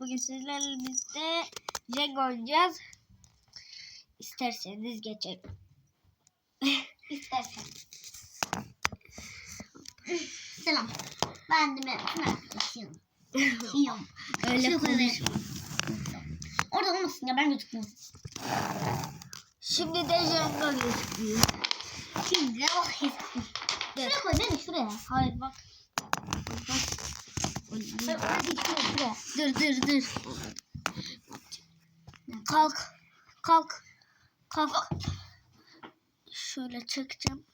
Bugün sizlerle birlikte Jenga oynayacağız. İsterseniz geçelim. İstersen. Selam. Ben de Mehmet'in arkadaşıyım. Yiyom. Öyle konuşma. Orada olmasın ya ben gözükmüyorum. Şimdi de Jenga gözüküyor. Şimdi de bak Şuraya koy beni şuraya. Hayır bak. Hayır, oraya değil, şuraya, şuraya. Dur dur dur. Kalk. Kalk. Kalk. Şöyle çekeceğim.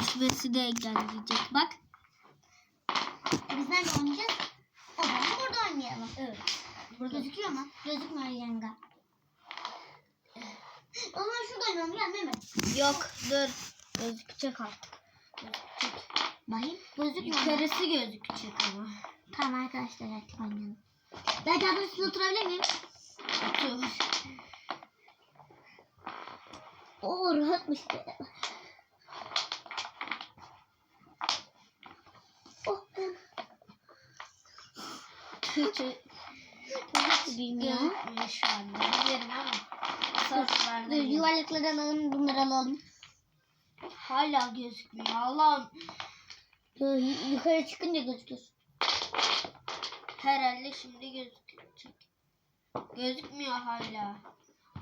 Düşmesi de engelleyecek. Bak. Biz nerede oynayacağız? O zaman burada oynayalım. Evet. Burada gözüküyor mu? Gözükmüyor yanga. O zaman şurada oynayalım gel Mehmet. Yok dur. Gözükecek artık. Gözükecek. Bakayım. Gözükmüyor. Yukarısı gözükecek ama. Tamam arkadaşlar artık oynayalım. Ben tablonun üstüne oturabilir miyim? Otur. Oo rahatmış be. Oh ben. Gözükmüyor şu anda. Bilirim ama. Dur yuvarlakları alalım bunları alalım. Hala gözükmüyor. Allah'ım. Yukarı çıkınca gözüküyor. Herhalde şimdi gözükecek. Gözükmüyor hala.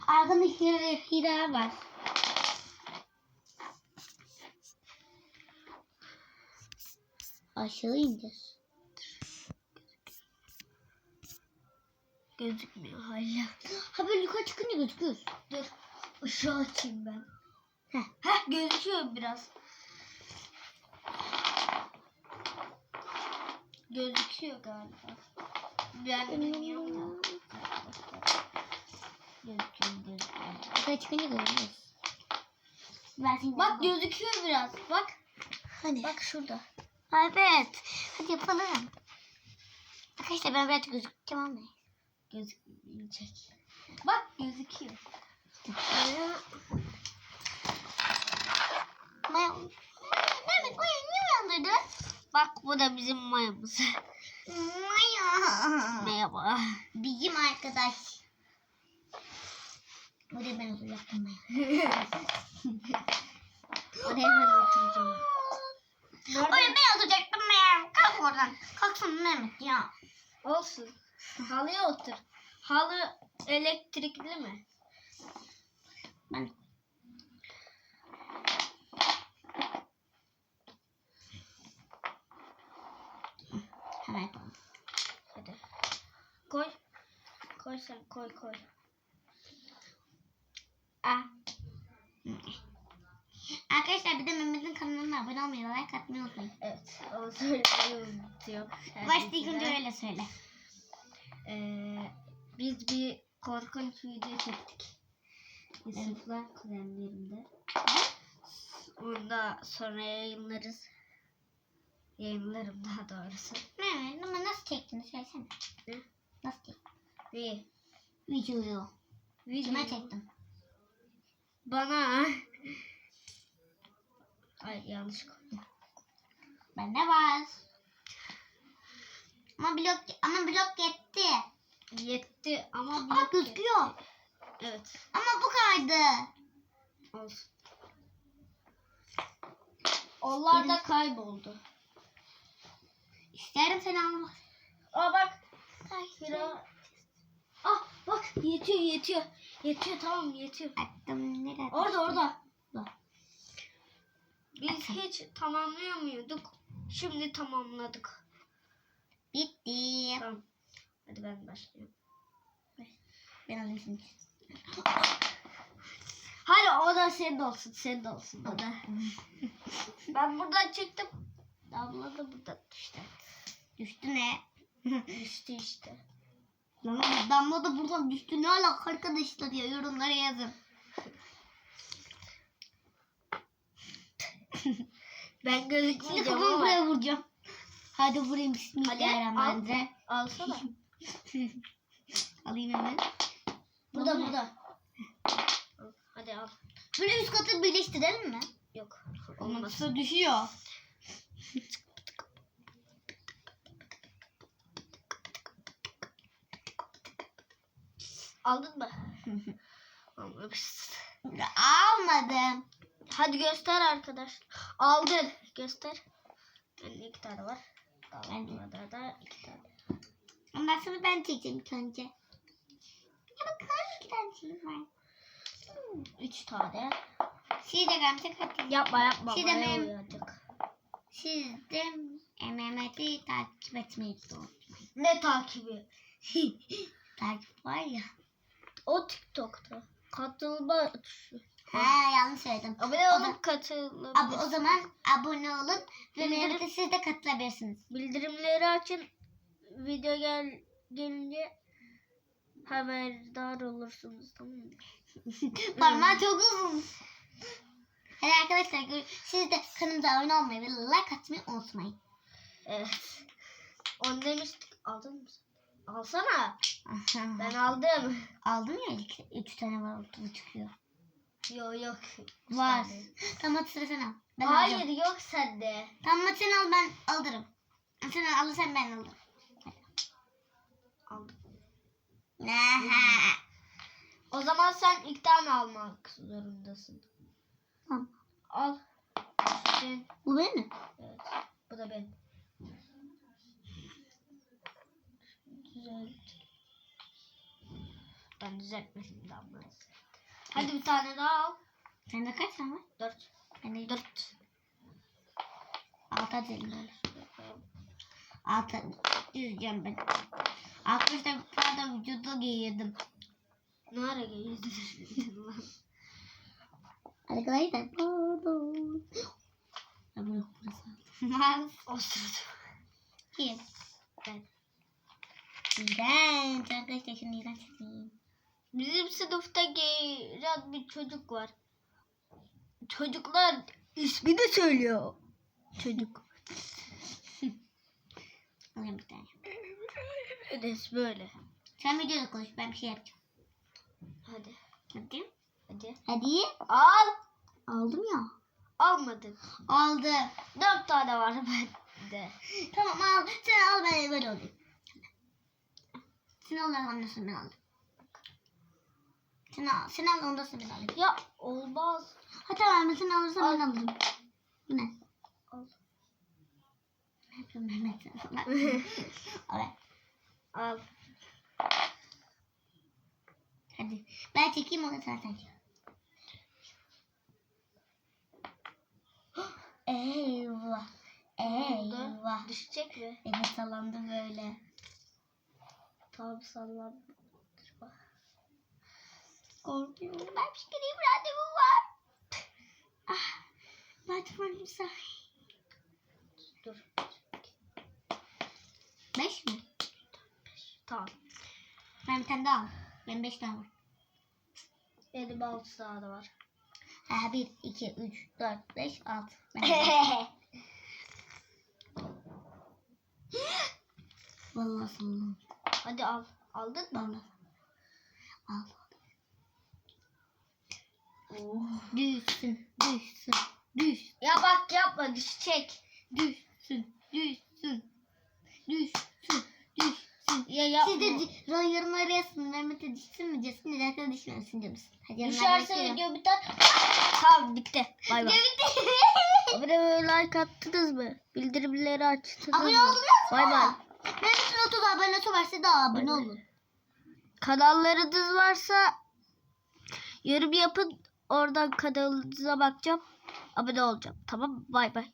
Arkada hira, hira var. Aşağı ineceğiz. Gözükmüyor hala. Ha böyle yukarı çıkınca gözüküyor. Dur. Işığı açayım ben. Heh. Heh gözüküyor biraz. Gözüküyor galiba. Ben bilmiyorum. Gözüküyor gözüküyor. Yukarı çıkınca seni Bak gözüküyor biraz. Bak. Hani? Bak şurada. Evet. Hadi yapalım. Arkadaşlar ben birazcık gözükeceğim ama. Gözükmeyecek. Bak gözüküyor. Maya... Mehmet Maya niye uyandırdın? Bak bu da bizim mayamız. Maya. Merhaba. Bizim arkadaş. Oraya ben oturacaktım Maya. Oraya ben oturacağım. Oraya ben oturacaktım Maya. Kalk oradan. Kalksana Mehmet ya. Olsun. Halıya otur. Halı elektrikli mi? Ben Hemen. Hadi. Koy. Koy sen koy koy. Ah. Arkadaşlar bir de Mehmet'in kanalına abone olmayı, like atmayı unutmayın. Evet. Onu söylemeyi unutuyorum. Başta ilk önce öyle söyle. Ee, biz bir korkunç video çektik. Yusuf'la kuzenlerimde. Onu da sonra yayınlarız. Yayınlarım daha doğrusu. Mehmet ama nasıl çektiniz söylesene. Ne? Nasıl çektin? Bir Videoyu. video Kime çektin? bana Ay yanlış koydum. Bende var. Ama blok ama blok yetti. Yetti ama Aa blok gözüküyor. yetti. Evet. Ama bu kaydı. Olsun. Onlar da kayboldu. İsterim seni almak. Aa bak. Hira. Ah bak yetiyor yetiyor. Yetiyor tamam yetiyor. Attım nerede? Orada orada. Biz hiç tamamlayamıyorduk. Şimdi tamamladık. Bitti. Tamam. Hadi ben başlayayım. Ben alayım seni. Hadi o da senin olsun. Senin olsun o da. ben buradan çıktım. Damla da buradan düştü. Düştü ne? Düştü işte. Lan damla da buradan düştü. Ne alaka arkadaşlar ya yorumlara yazın. Ben Şimdi gözükmeyeceğim kafamı ama. buraya vuracağım. Hadi vurayım Hadi bismillahirrahmanirrahim. al. Alsana. Alayım hemen. Burada Burada. burada. Hadi al. Böyle üst katı birleştirelim mi? Yok. Olmaz. Olmaz. düşüyor. Aldın mı? Almadım. Hadi göster arkadaş. Aldın. Göster. Benim iki tane var. Daha da iki tane. Ondan sonra ben çekeceğim ilk önce. Ya bakın iki tane şeyim var. Üç tane. Siz de hadi. Yapma yapma. Siz de uyanacak. Siz de Mehmet'i takip etmeyi unutmayın. Ne takibi? Takip var ya. O TikTok'ta. Katılma tuşu. Ha yanlış söyledim. Abone O olup Ab- katılabilirsiniz. o zaman abone olun ve Bildirim- siz de katılabilirsiniz. Bildirimleri açın. Video gel gelince haberdar olursunuz tamam mı? Parmağı çok uzun. Hadi arkadaşlar gör- siz de kanalımıza abone olmayı ve like atmayı unutmayın. Evet. On demiştik. Aldın mı? sen? Alsana. Ben aldım. aldım ya ilk üç tane var ortada çıkıyor. Yok yok. Var. Tamam hadi sıra sen al. Ben Hayır alacağım. yok sende. Tamam hadi sen al ben alırım. Sen alırsan ben alırım. Aldım. O zaman sen ilk tane almak zorundasın. Tamam. Al. Sen. Bu benim mi? Evet. Bu da benim. Güzel. Ben düzeltmedim daha maalesef. Hadi bir tane daha al. Sende kaç tane var? Dört. Bende Dört. Altı hadi elimde olur. Altı diyeceğim ben. Arkadaşlar pardon vücuda giyirdim. Nereye girdin lan? Arkadaşlar pardon. Ya bu yok burası. O sırada. Kim? Ben. İğrenç. Arkadaşlar şunu iğrenç edeyim. Bizim sınıfta giren bir çocuk var. Çocuklar ismi de söylüyor. Çocuk. Alayım bir tane. Enes böyle. Sen videoda konuş ben bir şey yapacağım. Hadi. Hadi. Hadi. Hadi. Al. Aldım ya. Almadın. Aldı. Dört tane var bende. Tamam al. Sen al ben böyle olayım. Sen ondan sonra ben alayım. Sen al. Sen al ondan sonra ben alayım. Ya olmaz. Ha tamam sen alırsan ben Al. alırım. Ne? Al. Ne yapıyorum Mehmet? al. Al. Hadi. Ben çekeyim onu sen sen çek. Eyvah. Eyvah. Düşecek mi? Evet sallandı böyle. Tam sallandı. Korkuyorum. Ben bir gireyim randevum var. Ah. Batmanım say. Dur. Beş mi? Tamam. Ben bir tane daha al. Benim beş tane var. Benim altı tane var. Ha, bir, iki, üç, dört, beş, altı. Vallahi sallandı. Hadi al. Aldın mı? Vallahi. Al. Düşsün, düşsün, düş, Ya bak yapma düşecek. düşsün, düşsün, düşsün, düşsün. Ya yapma. Siz de di- ro- yorumlara yazın. Mehmet'e düşsün mü diyorsun? Neden düşmesin diyorsun? Hadi yorumlara Düşerse video biter. tamam bitti. Bay bay. Video bitti. Abone like attınız mı? Bildirimleri açtınız abone mı? oldunuz mu? Bay bay. Mehmet'in 30 abonesi varsa da abone Bay bay. olun. Kanallarınız varsa yorum yapın. Oradan kanalınıza bakacağım. Abone olacağım. Tamam? Bay bay.